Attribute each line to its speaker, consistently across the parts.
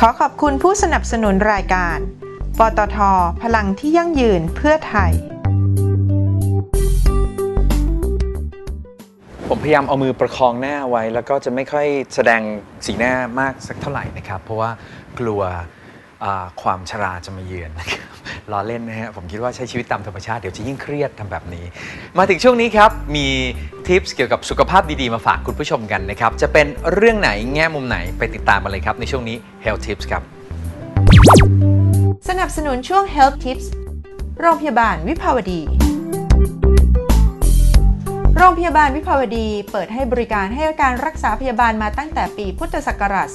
Speaker 1: ขอขอบคุณผู้สนับสนุนรายการ ปตท พลังที่ยั่งยืนเพื่อไทย
Speaker 2: ผมพยายามเอามือประคองหน้าไว้ แล้วก็จะไม่ค่อยแสดงสีหน้ามากสักเท่าไหร่นะครับ เพราะว่ากลัวอ่าความชราจะมาเยือนนะครับ ล้อเล่นนะฮะผมคิดว่าใช้ชีวิตตามธรรมชาติเดี๋ยวจะยิ่งเครียดทำแบบนี้ มาถึงช่วงนี้ครับ มีทิปส์เกี่ยวกับสุขภาพดีๆ มาฝากคุณผู้ชมกันนะครับ จะเป็นเรื่องไหนแง่มุมไหนไปติดตามมาเลยครับ ในช่วงนี้ Health Tips ครับ
Speaker 1: สนับสนุนช่วง Health Tips โรงพยาบาลวิภาวดี โรงพยาบาลวิภาวดีเปิดให้บริการให้การรักษาพยาบาลมาตั้งแต่ปีพุทธศักราช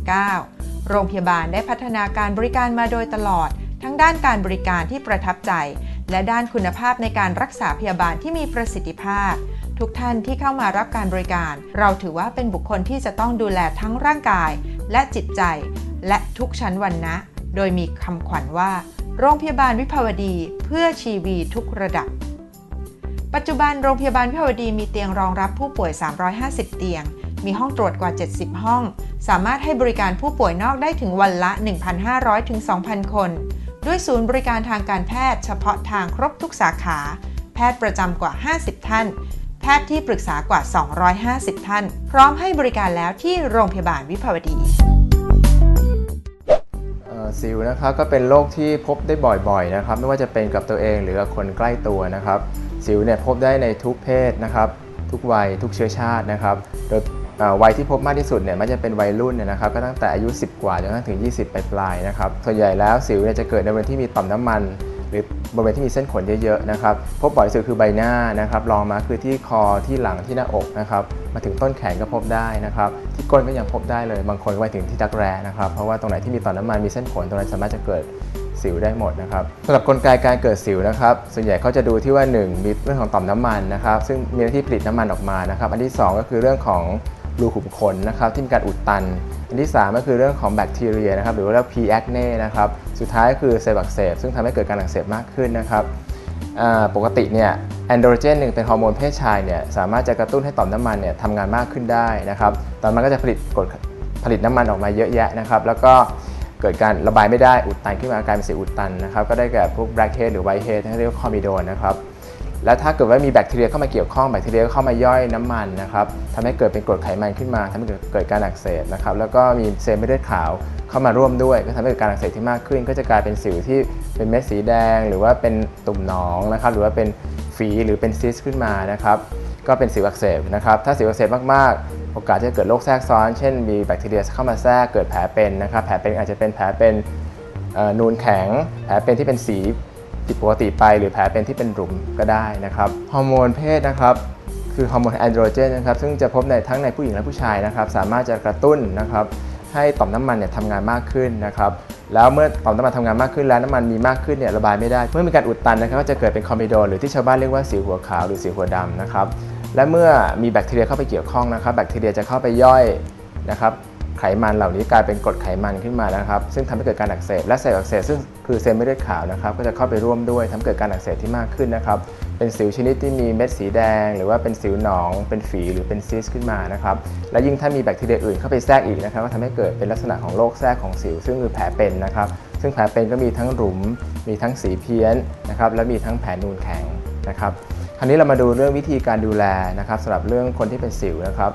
Speaker 1: 2529 โรงพยาบาลได้พัฒนาการบริการมาโดยตลอด ทั้งด้านการบริการที่ประทับใจ และด้านคุณภาพในการรักษาพยาบาลที่มีประสิทธิภาพ ทุกท่านที่เข้ามารับการบริการ เราถือว่าเป็นบุคคลที่จะต้องดูแลทั้งร่างกาย และจิตใจ และทุกชั้นวรรณะ โดยมีคำขวัญว่า โรงพยาบาลวิภาวดีเพื่อชีวีทุกระดับ ปัจจุบันโรงพยาบาลวิภาวดีมีเตียงรองรับผู้ป่วย 350 เตียง มีห้องตรวจกว่า 70 ห้อง สามารถให้บริการผู้ป่วยนอกได้ถึงวันละ 1,500ถึง2,000 คน ด้วยศูนย์บริการทางการแพทย์เฉพาะทางครบทุกสาขา แพทย์ประจำกว่า 50 ท่าน แพทย์ที่ปรึกษากว่า 250 ท่าน พร้อมให้บริการแล้วที่โรงพยาบาลวิภาวดี
Speaker 3: สิวนะครับก็เป็นโรคที่พบได้บ่อยๆนะครับไม่ว่าจะเป็นกับตัวเองหรือกับคนใกล้ตัวนะครับ สิวเนี่ยพบได้ในทุกเพศนะครับ ทุกวัยทุกเชื้อชาตินะครับ โดย วัยที่พบมากที่สุดเนี่ยมันจะเป็นวัยรุ่นเนี่ยนะครับก็ตั้งแต่อายุ 10 กว่าจนกระทั่งถึง 20 ปลายๆนะครับส่วนใหญ่แล้วสิวเนี่ยจะเกิดในบริเวณที่มีต่อมน้ำมัน หรือบริเวณที่มีเส้นขนเยอะๆนะครับพบบ่อยสุดคือใบหน้านะครับรองมาคือที่คอที่หลังที่หน้าอกนะครับมาถึงต้นแขนก็พบได้นะครับที่ก้นก็ยังพบได้เลย บางคนก็ไปถึงที่รักแร้นะครับเพราะว่าตรงไหนที่มีต่อมน้ำมันมีเส้นขนตรงนั้นสามารถจะเกิดสิวได้หมดนะครับสำหรับกลไกการเกิดสิวนะครับ ส่วนใหญ่เขาจะดูที่ว่า 1 มีเรื่องของต่อมน้ำมันนะครับ ซึ่งมีหน้าที่ผลิตน้ำมันออกมานะครับ อันที่ 2 ก็คือเรื่องของ รูขุมขนนะครับที่มีการอุดตัน อันที่ 3 ก็คือเรื่องของแบคทีเรียนะครับหรือว่าเรียก P. acne นะครับสุดท้ายก็คือเซลล์อักเสบซึ่งทำให้เกิดการอักเสบมากขึ้นนะครับปกติเนี่ยแอนโดรเจนหนึ่งเป็นฮอร์โมนเพศชายเนี่ยสามารถจะกระตุ้นให้ต่อมน้ำมันเนี่ยทำงานมากขึ้นได้นะครับต่อมมันก็จะผลิตกดผลิตน้ำมันออกมาเยอะแยะนะครับแล้วก็เกิดการระบายไม่ได้อุดตันขึ้นมากลายเป็นสิวอุดตันนะครับก็ได้แก่พวกแบล็คเฮดหรือไวท์เฮดที่เรียกว่าคอมิโดนนะครับ แล้วถ้าเกิดว่ามีแบคทีเรียเข้ามาเกี่ยวข้องแบคทีเรียก็เข้ามาย่อยน้ำมันนะครับทำให้เกิดเป็นกรดไขมันขึ้นมาทำให้เกิดการอักเสบนะครับแล้วก็มีเซลล์เม็ดเลือดขาวเข้ามาร่วมด้วย ก็ทำให้เกิดการอักเสบที่มากขึ้น ก็จะกลายเป็นสิวที่เป็นเม็ดสีแดง หรือว่าเป็นตุ่มหนองนะครับหรือว่าเป็นฝีหรือเป็นซิสขึ้นมานะครับก็เป็นสิวอักเสบนะครับถ้าสิวอักเสบมากๆ โอกาสที่จะเกิดโรคแทรกซ้อน เช่นมีแบคทีเรียเข้ามาแทรกเกิดแผลเป็นนะครับแผลเป็นอาจจะเป็นแผลเป็นนูนแข็ง แผลเป็นที่เป็นสี ผิดปกติไป หรือแผลเป็นที่เป็นหลุมก็ได้นะครับฮอร์โมนเพศนะครับคือฮอร์โมนแอนโดรเจนนะครับซึ่งจะพบในทั้งในผู้หญิงและผู้ชายนะครับสามารถจะกระตุ้นนะครับให้ต่อมน้ำมันเนี่ยทำงานมากขึ้นนะครับแล้วเมื่อต่อมน้ำมันทำงานมากขึ้นแล้วน้ำมันมีมากขึ้นเนี่ยระบายไม่ได้ เมื่อมีการอุดตันนะครับก็จะเกิดเป็นคอมบิโดนหรือที่ชาวบ้านเรียกว่าสิวหัวขาวหรือสิวหัวดำนะครับและเมื่อมีแบคทีเรียเข้าไปเกี่ยวข้องนะครับแบคทีเรียจะเข้าไปย่อยนะครับ ไขมันเหล่านี้กลายเป็นกรดไขมันขึ้นมานะครับ ซึ่งทำให้เกิดการอักเสบและเซลล์อักเสบซึ่งคือเซลล์เม็ดเลือดขาวนะครับ ก็จะเข้าไปร่วมด้วยทำให้เกิดการอักเสบที่มากขึ้นนะครับ เป็นสิวชนิดที่มีเม็ดสีแดง หรือว่าเป็นสิวหนอง เป็นฝีหรือเป็นซิสขึ้นมานะครับ และยิ่งถ้ามีแบคทีเรียอื่นเข้าไปแทรกอีกนะครับ ก็ทำให้เกิดเป็นลักษณะของโรคแทรกของสิว ซึ่งคือแผลเป็นนะครับ ซึ่งแผลเป็นก็มีทั้งหลุม มีทั้งสีเพี้ยนนะครับ และมีทั้งแผลนูนแข็งนะครับ คราวนี้เรามาดูเรื่องวิธีการดูแลนะครับสำหรับเรื่องคนที่เป็นสิวนะครับ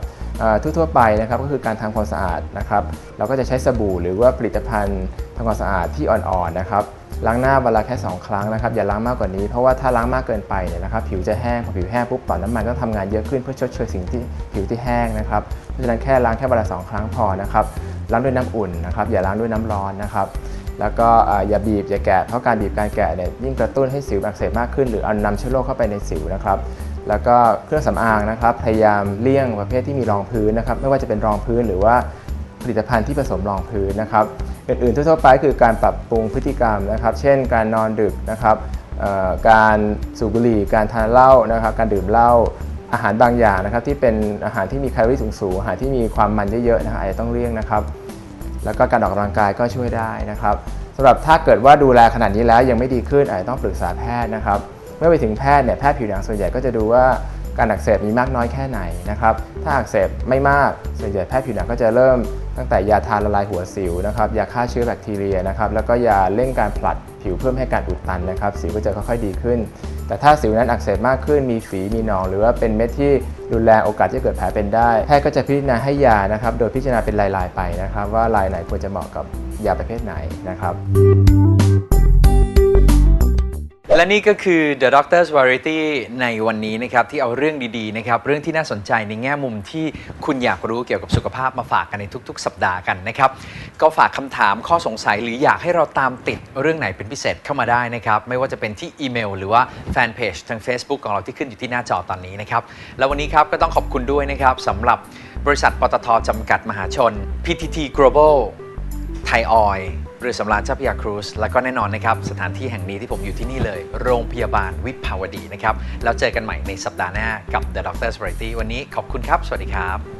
Speaker 3: ทั่วๆไปนะครับก็คือการทำความสะอาดนะครับเราก็จะใช้สบู่หรือว่าผลิตภัณฑ์ทำความสะอาดที่อ่อนๆนะครับล้างหน้าเวละแค่ 2 ครั้งนะครับอย่าล้างมากกว่านี้เพราะว่าถ้าล้างมากเกินไปเนี่ยนะครับผิวจะแห้งพอผิวแห้งปุ๊บต่อมน้ำมันก็ทำงานเยอะขึ้นเพื่อชดเชยสิ่งที่ผิวที่แห้งนะครับเพราะฉะนั้นแค่ล้างแค่เวละสองครั้งพอนะครับล้างด้วยน้ำอุ่นนะครับอย่าล้างด้วยน้ำร้อนนะครับแล้วก็อ่าอย่าบีบอย่าแกะเพราะการบีบการแกะเนี่ยยิ่งกระตุ้นให้สิวอักเสบมากขึ้น หรือเอานำเชื้อโรคเข้าไปในสิวนะครับ แล้วก็เครื่องสำอางนะครับ พยายามเลี่ยงประเภทที่มีรองพื้นนะครับ ไม่ว่าจะเป็นรองพื้นหรือว่าผลิตภัณฑ์ที่ผสมรองพื้นนะครับอื่นๆทั่วๆไปคือการปรับปรุงพฤติกรรมนะครับ เช่น การนอนดึกนะครับการสูบบุหรี่ การทานเหล้านะครับ การดื่มเหล้าอาหารบางอย่างนะครับ ที่เป็นอาหารที่มีแคลอรี่สูงๆอาหารที่มีความมันเยอะๆนะครับอาจจะต้องเลี่ยงนะครับ แล้วก็การออกกำลังกายก็ช่วยได้นะครับสำหรับถ้าเกิดว่าดูแลขนาดนี้แล้วยังไม่ดีขึ้นอาจจะต้องปรึกษาแพทย์นะครับ เมื่อไปถึงแพทย์เนี่ยแพทย์ผิวหนังส่วนใหญ่ก็จะดูว่าการอักเสบมีมากน้อยแค่ไหนนะครับถ้าอักเสบไม่มากส่วนใหญ่แพทย์ผิวหนังก็จะเริ่มตั้งแต่ยาทาละลายหัวสิวนะครับยาฆ่าเชื้อแบคทีเรียนะครับแล้วก็ยาเร่งการผลัดผิวเพิ่มให้การอุดตันนะครับสิวก็จะค่อยๆดีขึ้น แต่ถ้าสิวนั้นอักเสบมากขึ้นมีฝีมีหนอง หรือว่าเป็นเม็ดที่รุนแรงโอกาสที่จะเกิดแผลเป็นได้ แพทย์ก็จะพิจารณาให้ยานะครับโดยพิจารณาเป็นรายๆไปนะครับว่าลายไหนควรจะเหมาะกับยาประเภทไหนนะครับ
Speaker 2: และนี่ก็คือ The Doctor's Variety ในวันนี้นะครับ ที่เอาเรื่องดีๆนะครับ เรื่องที่น่าสนใจในแง่มุมที่คุณอยากรู้เกี่ยวกับสุขภาพมาฝากกันในทุก ๆ สัปดาห์กันนะครับ ก็ฝากคำถามข้อสงสัยหรืออยากให้เราตามติดเรื่องไหนเป็นพิเศษเข้ามาได้นะครับ ไม่ว่าจะเป็นที่อีเมล หรือว่าแฟนเพจทาง Facebook ของเราที่ขึ้นอยู่ที่หน้าจอตอนนี้นะครับ แล้ววันนี้ครับก็ต้องขอบคุณด้วยนะครับสำหรับบริษัทปตทจำกัดมหาชน PTT Global ไทยออยล์เรือสำราญเจ้าพยาครูซแล้วก็แน่นอนนะครับสถานที่แห่งนี้ที่ผมอยู่ที่นี่เลย โรงพยาบาลวิภาวดีนะครับแล้วเจอกันใหม่ในสัปดาห์หน้ากับ The Doctor's Variety วันนี้ขอบคุณครับ สวัสดีครับ